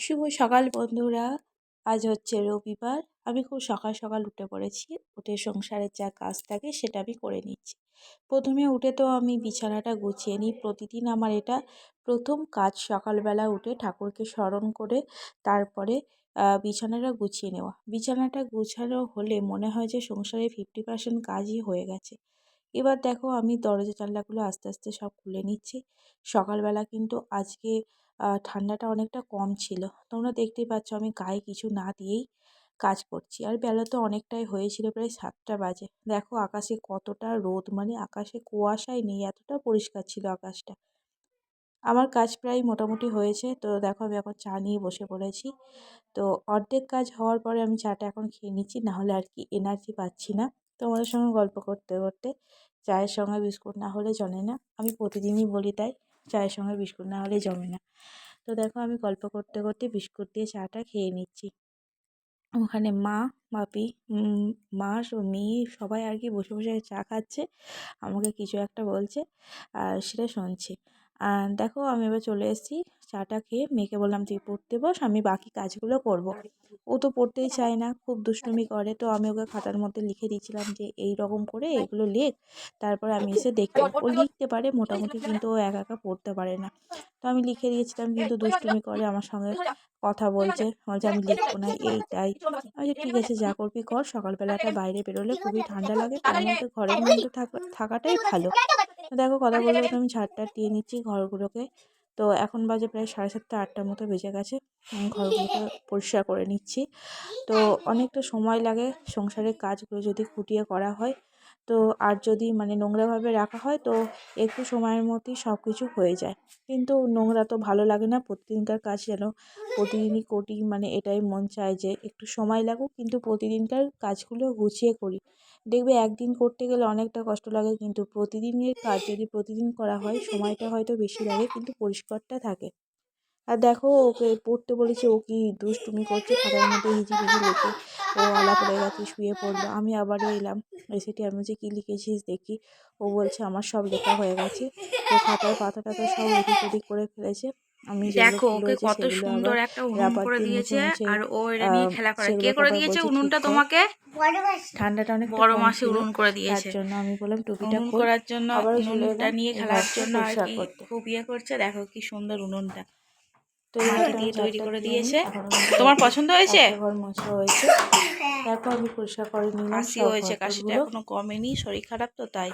শুভ সকাল বন্ধুরা। আজ হচ্ছে রবিবার। আমি খুব সকাল সকাল উঠে পড়েছি। উঠে সংসারের যা কাজ থাকে সেটা আমি করে নিচ্ছি। প্রথমে উঠে তো আমি বিছানাটা গুছিয়ে নিই। প্রতিদিন আমার এটা প্রথম কাজ সকালবেলা উঠে ঠাকুরকে স্মরণ করে তারপরে বিছানাটা গুছিয়ে নেওয়া। বিছানাটা গুছানো হলে মনে হয় যে সংসারে ফিফটি পার্সেন্ট কাজই হয়ে গেছে। এবার দেখো আমি দরজা জানলাগুলো আস্তে আস্তে সব খুলে নিচ্ছি। সকালবেলা কিন্তু আজকে ঠান্ডাটা অনেকটা কম ছিল। তোমরা দেখতেই পাচ্ছ আমি গায়ে কিছু না দিয়েই কাজ করছি। আর বেলা তো অনেকটাই হয়েছিল, প্রায় সাতটা বাজে। দেখো আকাশে কতটা রোদ মানে আকাশে কুয়াশাই নেই, এতটা পরিষ্কার ছিল আকাশটা। আমার কাজ প্রায় মোটামুটি হয়েছে। তো দেখো আমি এখন চা নিয়ে বসে পড়েছি। তো অর্ধেক কাজ হওয়ার পরে আমি চাটা এখন খেয়ে নিচ্ছি, নাহলে আর কি এনার্জি পাচ্ছি না। তোমাদের সঙ্গে গল্প করতে করতে চায়ের সঙ্গে বিস্কুট না হলে জমে না। আমি প্রতিদিনই বলি তাই, চায়ের সঙ্গে বিস্কুট না হলে জমে না। তো দেখো আমি গল্প করতে করতে বিস্কুট দিয়ে চাটা খেয়ে নিচ্ছি। ওখানে মা, বাপি মা মেয়ে সবাই আর কি বসে বসে চা খাচ্ছে। আমাকে কিছু একটা বলছে আর সেটা শুনছি। দেখো আমি এবার চলে এসেছি। চাটা খেয়ে মেয়েকে বললাম তুই পড়তে বস, আমি বাকি কাজগুলো করব। ও তো পড়তেই চায় না, খুব দুষ্টুমি করে। তো আমি ওকে খাতার মধ্যে লিখে দিয়েছিলাম যে, এই রকম করে এগুলো লেখ। তারপর আমি এসে দেখি, ও লিখতে পারে, মোটামুটি কিন্তু ও একা একা পড়তে পারে না। তো আমি লিখে দিয়েছিলাম, কিন্তু দুষ্টুমি করে আমার সঙ্গে কথা বলছে। বলছে, আমি লিখব না এইটাই আমি ঠিক আছে, যা করবি কর, সকালবেলাটা বাইরে বেরোলে খুবই ঠান্ডা লাগে, তার মধ্যে ঘরের মধ্যে থাকাটাই ভালো। দেখো কথা বলে আমি ঝাড়টা দিয়ে নিচ্ছি ঘরগুলোকে। তো এখন বাজে প্রায় সাড়ে সাতটা আটটার মতো বেজে গেছে। আমি ঘরগুলোকে পরিষ্কার করে নিচ্ছি। তো অনেকটা সময় লাগে সংসারের কাজগুলো যদি খুঁটিয়ে করা হয়। তো আর যদি মানে নোংরাভাবে রাখা হয়, তো একটু সময়ের মধ্যেই সব কিছু হয়ে যায়। কিন্তু নোংরা তো ভালো লাগে না, প্রতিদিনকার কাজ যেন প্রতিদিনই করি মানে এটাই মন চায় যে একটু সময় লাগুক, কিন্তু প্রতিদিনকার কাজগুলো গুছিয়ে করি। দেখবে একদিন করতে গেলে অনেকটা কষ্ট লাগে, কিন্তু প্রতিদিনের কাজ যদি প্রতিদিন করা হয়, সময়টা হয়তো বেশি লাগে, কিন্তু পরিষ্কারটা থাকে। আর দেখো ওকে পড়তে বলেছি ও কি দুষ্টুমি করছে খাতার মধ্যে হিজিবিজি লিখে ও আলা পড়ে গেছে শুয়ে পড়ল। আমি আবারও এলাম এসেটি আমি যে কী লিখেছিস দেখি। ও বলছে আমার সব লেখা হয়ে গেছে তো খাতার পাতা টাতা সব এদিক ওদিক করে ফেলেছে। আমি দেখো ওকে কত সুন্দর একটা উনুন করে দিয়েছে আর ও এটা নিয়ে খেলা করে। কে করে দিয়েছে উনুনটা তোমাকে? ঠান্ডাটা অনেক বড় মাসে উনুন করে দিয়েছে। তার জন্য আমি বললাম টুপিটা করার জন্য উনুনটা নিয়ে খেলার জন্য আর কি খুব ইয়ে করছে। দেখো কি সুন্দর উনুনটা। দিয়ে তৈরি করে দিয়েছে। তোমার পছন্দ হয়েছে? মোছা হয়েছে। তারপর আমি পরিষ্কার করে নিলাম কাশি হয়েছে কাশিটা এখনও কমেনি শরীর খারাপ তো তাই।